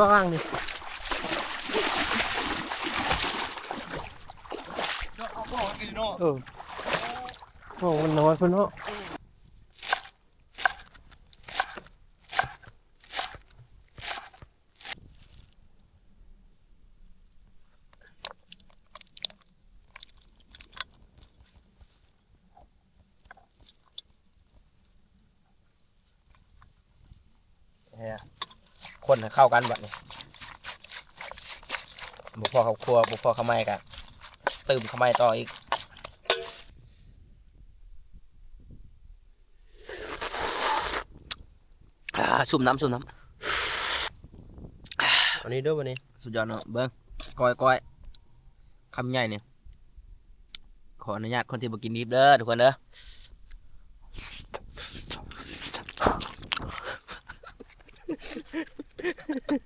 ว่าว่างนี่เอาบ่อกินเนาะเออโอ้มันน้อยเพิ่นเนาะ คนน่ะเข้ากันบัดนี้บุพอเขาครัวบุพอเขาไม่กันตื่มเขาไม่ต่ออีกอ่าสุ่มน้ำสุ่มน้วันนี้เด้อวันนี้ำสุดยอดเนาะเบิ้งก้อยก้อยคำใหญ่เนี่ยขออนุญาตคนที่บ่กินดิบเด้อทุกคนเด้อ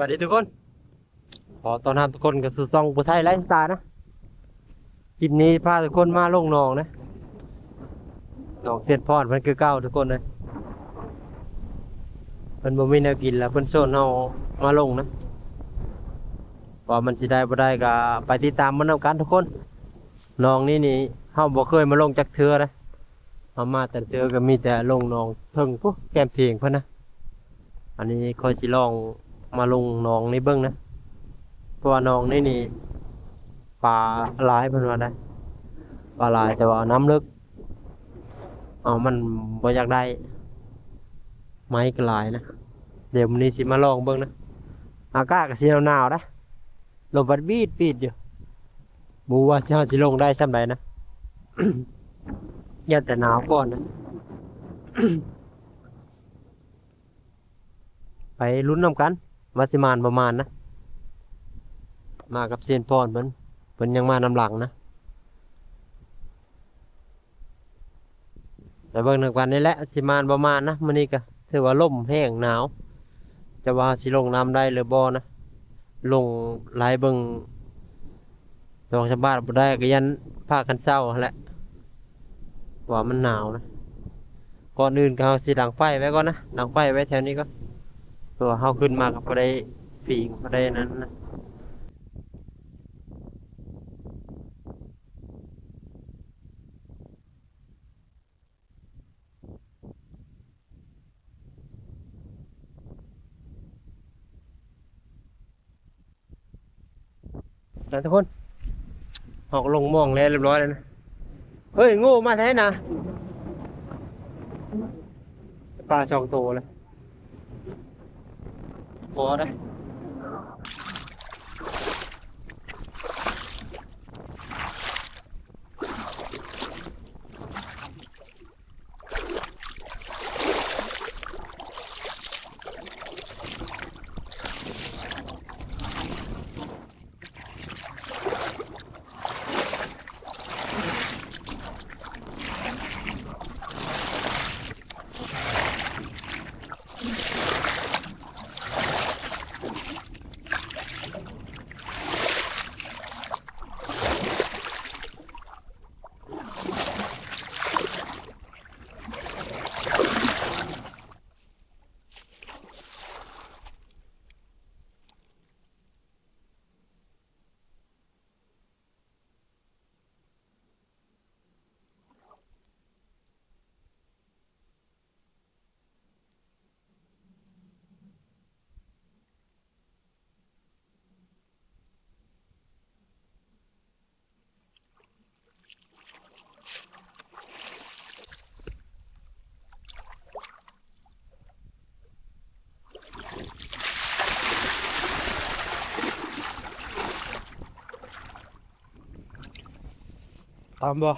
วัสดีทุกคน ขอต้อนรับทุกคนกับสู่ซองบุไทยไลฟ์สไตล์นะคลิปนี้พาทุกคนมาลงหนองนะหนองเสียดพอดมันคือเก้าทุกคนเลยเพิ่นบ่มีแนวกินแล้วเพิ่นโซนเฮามาลงนะว่ามันสิได้บ่ได้ก็ไปติดตามมันนํกันทุกคนหนองนี้นี่เฮาบ่เคยมาลงจักเทื่อนะเฮามาแต่เทื่อก็มีแต่ลงหนองเพิ่งปุ๊แก้มเถียงเพิ่นนะอันนี้ค่อยสิลอง มาลงหนองนี่เบิ้งนะเพราะว่าหนองนี่นี่ปลาหลายเพิ่นว่าได้ปลาหลายแต่ว่าน้ำลึกเอามันบ่อยากได้ ไม้ก็หลายนะเดี๋ยวมื้อนี้สิมาลองเบิ่งนะอากาศก็สิหนาวๆนะลมพัดบีดบีดอยู่บ่ว่าสิเฮาสิลงได้ซำใดนะอย่าแต่หนาวก่อนนะไปลุ้นนำกัน ว่าสิมานประมาณนะ มากับเซียนพรเพิ่นเพิ่นยังมานำหลังนะแต่เบิ่งนำกันนี่แหละสิมานประมาณนะมื้อนี้ก็ถือว่าลมแห้งหนาว จะว่าสิลงน้ำได้หรือบ่นะลงหลายเบิ่งดอกชาวบ้านบ่ได้ก็ยันพากันเศร้าแหละว่ามันหนาวนะก่อนอื่นก็เอาสิดังไฟไว้ก่อนนะดังไฟไว้แถวนี้ก่อน ตัวเฮาขึ้นมาก็บ่ได้ฝีงบ่ได้นั้นนะนะทุกคนออกลงหมองแล้วเรียบร้อยแล้วนะ เฮ้ย โง่มาแท้นะปลาสองตัวเลย พ ตามบ่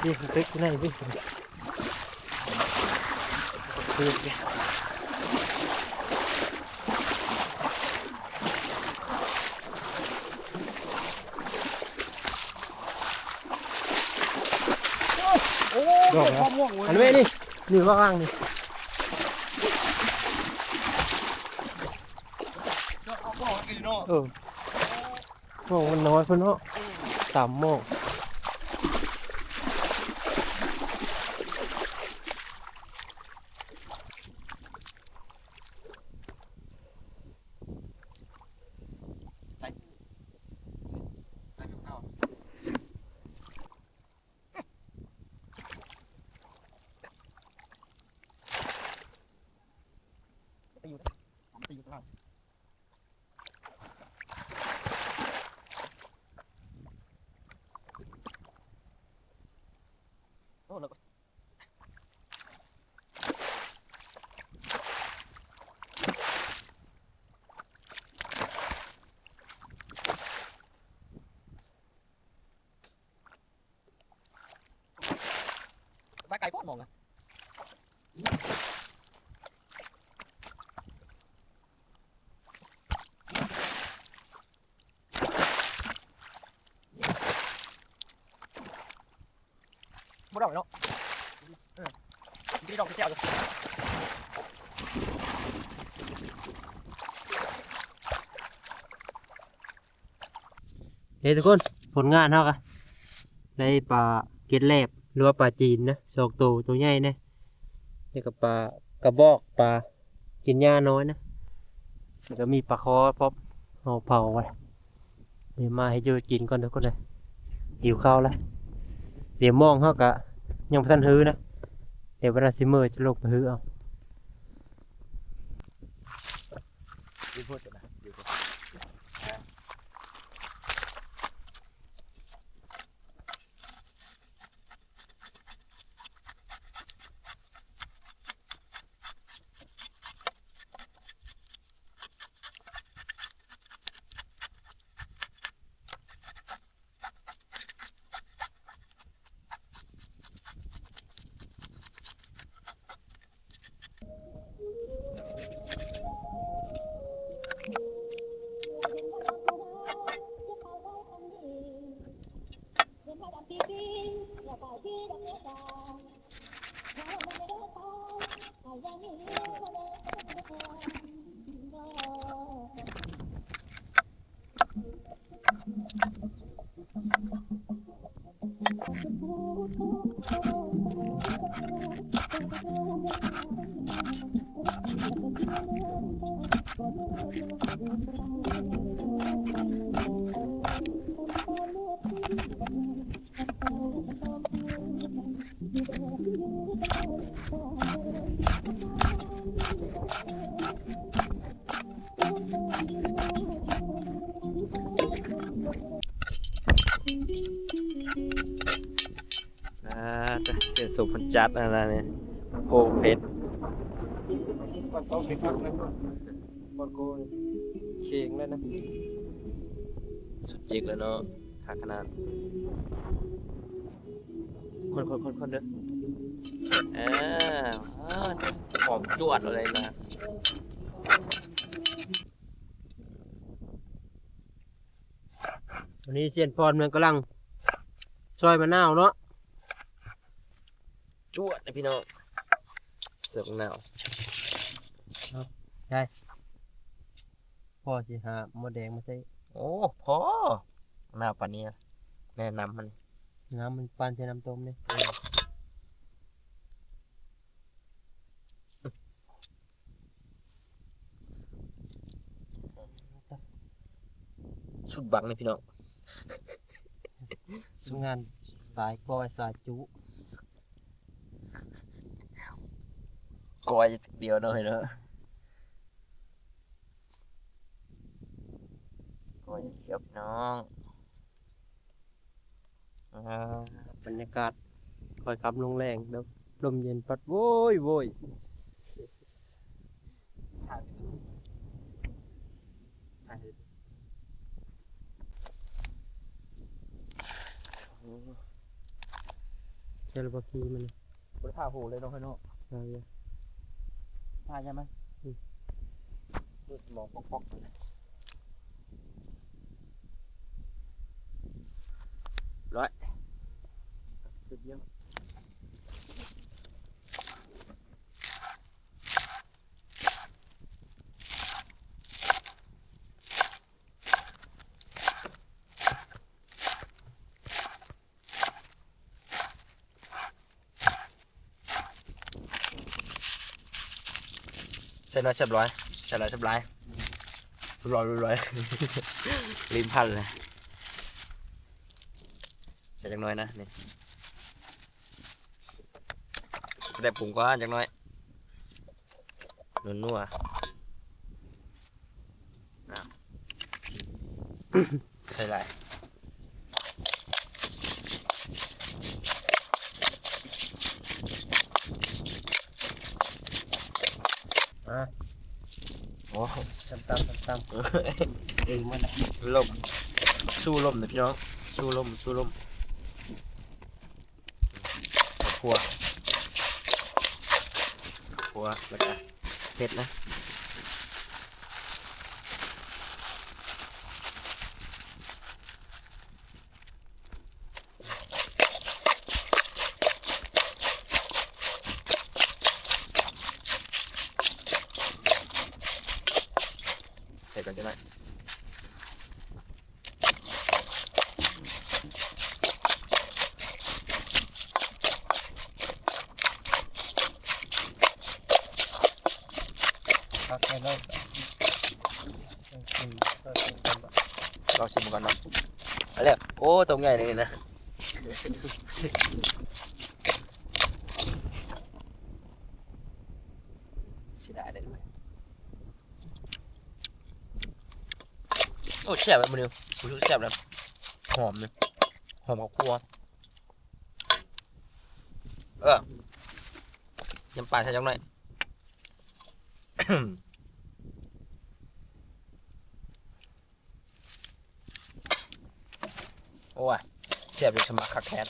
พี่ตึกที่ไหนพี่พี่พี่โอ้ดอกนะข้าวม่วงเว้ยอันนี้นี่นี่ว่างๆนี่เดี๋ยวเอาบ่อ โมงมันน้อยเพื่อนเนาะสามโมง ไปกับข้าวไปอยู่ผมไปอยู่ข้างล่างโอ้แล้วก็ บ้าไก่พอดมองอะบ่ดอกเนาะเออมี ดอกที่เจ้าอยู่เฮ้ยทุกคนผลงานเฮากันได้ปลาเกล็ดแลบหรือว่าปลาจีนนะสองตัวตัวใหญ่นะนี่ก็ปลากระบอกปลากินหญ้าน้อยนะแล้วก็มีปลาคอพร้อมเอาเผาไว้เดี๋ยวมาให้โยกินก่อนทุกคนเลยหิวข้าวแล้วเดี๋ยวมองเฮากะยังบ่ทันฮื้อนะ เดี๋ยวเวลาซิเมอร์จะลงไปฮื้อเอา เสียสุพันจัดอะไรเนี่ยโพเพชรปลาโตเป็นพักนะปลาโกนเชียงเลยนะสุดจิกเลยเนาะขาขนาด คนคนคนคนเด้ออ่าอ่าหอมจวดอะไรมาวันนี้เซียนพรมันกำลังซอยมะนาวเนาะ จวดนะพี่น้องเสือกหนาวพ่อสิหาหมดแดงมาใส่โอ้พอหนาวปานนี้อะแนะนำมันน้ำมันปานใส่น้ำต้มนี่ชุดบังนี่พี่น้อง สุงานสายก้อยสายจุ กอยเดียวเนาะเนาะกอยเดียวพี่น้องอ่าบรรยากาศคอยขับลงแรงเด้อลมเย็นปัดโว้ยโว้ยอช่แล้วบ่ขี้มันบริผ้าหูเลยเนาะเฮ้ยเนาะเอา อยู่ผ้าใช่ไหมดูสมองปอกๆเลยร้อยสุดเยี่ยม ใส่น้อยเรียบร้อยใส่น้อยเรียบร้อยร้อยร้อยร้อยลิ้นพันเลยใส่จังน้อยนะนี่ได้ปรุงก็จังน้อยนัวนัวใส่ไร โอ้ ตำ ตำตำตำเองมันลมสู้ลมนะพี่น้องสู้ลมสู้ลมครัวครัวแล้วก็เผ็ดนะ ใส่ก่อนจะได้ พักให้เราลองชิมก่อนนะเอาเลยโอ้ตรงใหญ่นะเสียดายเลยด้วยโอ้แซ่บเลยมันเนี่ยรู้แซ่บเลยหอมเนี่ยหอมข้าวคั่วเออน้ำปลาใส่จังหน่อย โอ้ยเสียบอยู่สมัครคักแคท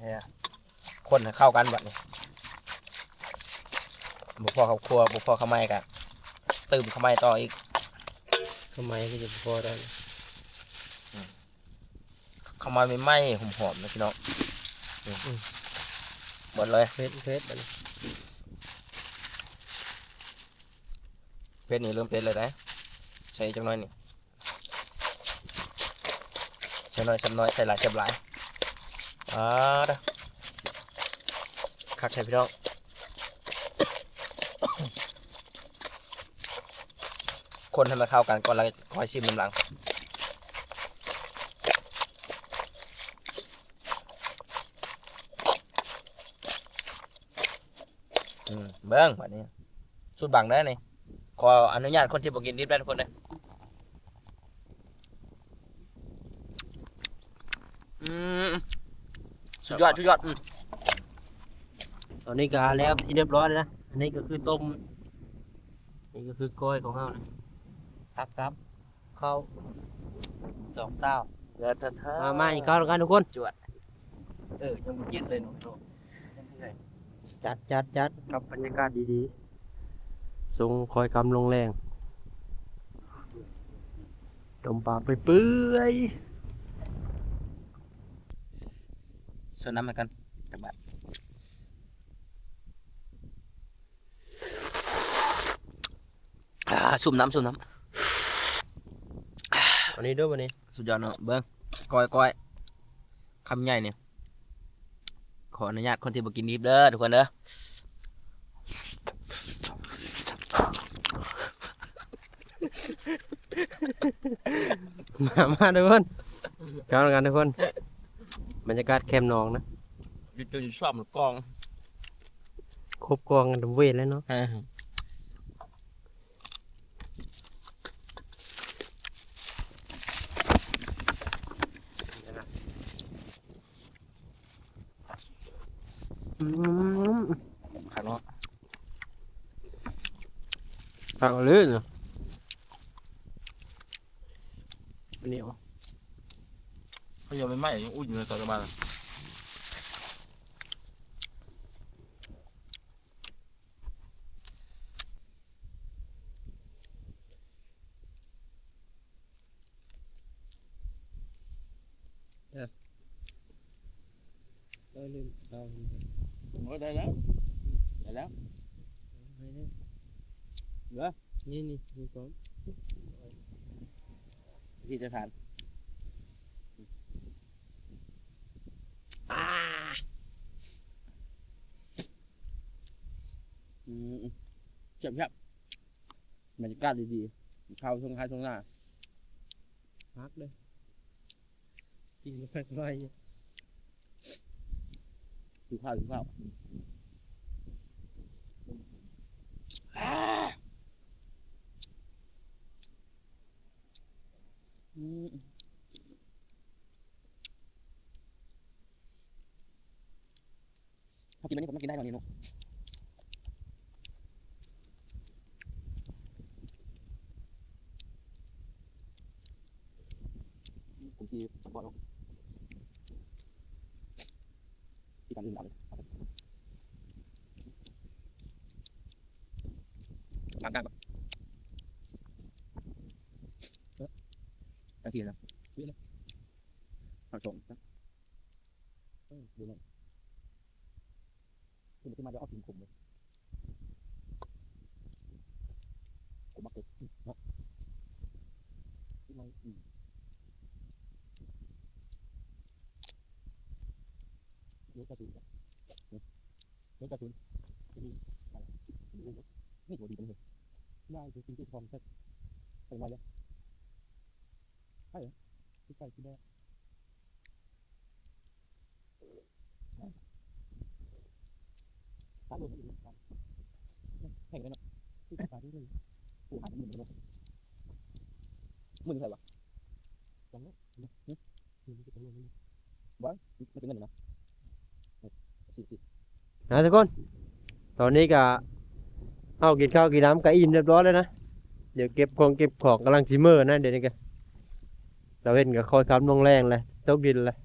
เฮียคนเข้ากันแบบนี้บุพอเขาครัวบุพอเขาไม่กันตื่มเขาไม่ต่ออีก ทำไมก็จะพอได้เขามาไม่ไหม้หอมๆนะพี่น้องนี่หมดเลยเฟสเฟสอันนี้เป็ดนี่เริ่มเป็ดเลยนะใส่จังน้อยนี่ใส่น้อยใส่น้อยใส่หลายใส่หลายอ่าเด้อคักใช่พี่น้อง คนให้มาเข้ากันก่อนแล้วคอยชิมน้ำหลังอืมเบิ้งแบบนี้สุดบังได้นี่ขออนุญาตคนที่บอกกินดิบได้ทุกคนเลยอืมสุดยอดสุดยอดอืมตอนนี้ก็แล้วที่เรียบร้อยแล้วนะ อันนี้ก็คือต้ม นี่ก็คือก้อยของเรานะ ตักครับข้าวสองเต้าเดี๋ยวถ้าถ้ามามาอีกข้าวแล้วกันทุกคนเออยังบ่เย็นเลยเนาะเนาะยังเหนื่อยจัดจัดจัดกับบรรยากาศดีๆทรงคอยกำลงแรงต้มปลาไปเปื่อยส่วนน้ำมันกันจักบาทอ่าสุ่มน้ำสุ่มน้ อันนี้ด้วยวันนี้ำสุดยอดเนาะเบิ้งก้อยก้อยคำใหญ่เนี่ยขออนุญาตคนที่บอกกินดิบเด้อทุกคนเด้อมามาทุกคนกำลังกันทุกคนบรรยากาศแคมป์หนองนะหยุดอยู่ชอบมันกอง ครบกองกันทั้งเวทแล้วเนาะ อืม ผักลื่นเนาะเหนียวเขายังไม่ไหม้ยังอุ่นอยู่เลยตอนประมาณได้ลืมเอา ผมก็ได้แล้วได้แล้ว นี่นี่ดูก่อนที่จะทานอืมเจ็บครับบรรยากาศดีๆเข้าช่วงท้ายช่วงหน้าพักเลยกินไปไรถือข้าวถือข้าว ถ้ากินแบบนี้ผมต้องกินได้ตอนนี้เนาะผมกินบอลที่การดื่มด่ำเลยล้างกันปะเออตะเกียบนะเยอะนะเอาชมนะเออดูหน่อย ขึ้นมาขึ้นมาเดี๋ยวเอาถึงผมเลยผมมาเก็บเนาะขึ้นมาอืมเยอกระตุ้นครับเยอกระตุ้นนี่ตัวดีเป็นเลยได้คือจริงๆทองแค่ไปมาแล้วใช่เหรอที่ใส่ที่ได้ ตาลงอีกครับแข่งกันเนาะที่ตาที่เลยกูหามือเลยมือใครวะจังเลยมือที่ตะลงนี่บ้านไม่เป็นเงินนะสิสินะทุกคน ตอนนี้ก็เอากินข้าวกินน้ำก็อิ่มเรียบร้อยแล้วนะ เดี๋ยวเก็บของเก็บของกำลังซิเมอร์นะเดี๋ยวนี้กันเราเห็นกับคอยคำลงแรงเลยตกดินเลย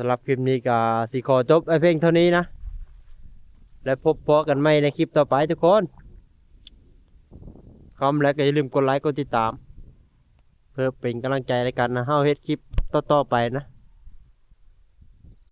สำหรับคลิปนี้ก็สิขอจบไอเพลงเท่านี้นะ และพบพอกันใหม่ในคลิปต่อไปทุกคนคอมแล้วก็อย่าลืมกดไลค์กดติดตาม เพื่อเป็นกำลังใจในการนะเฮาเฮ็ดคลิปต่อๆไปนะ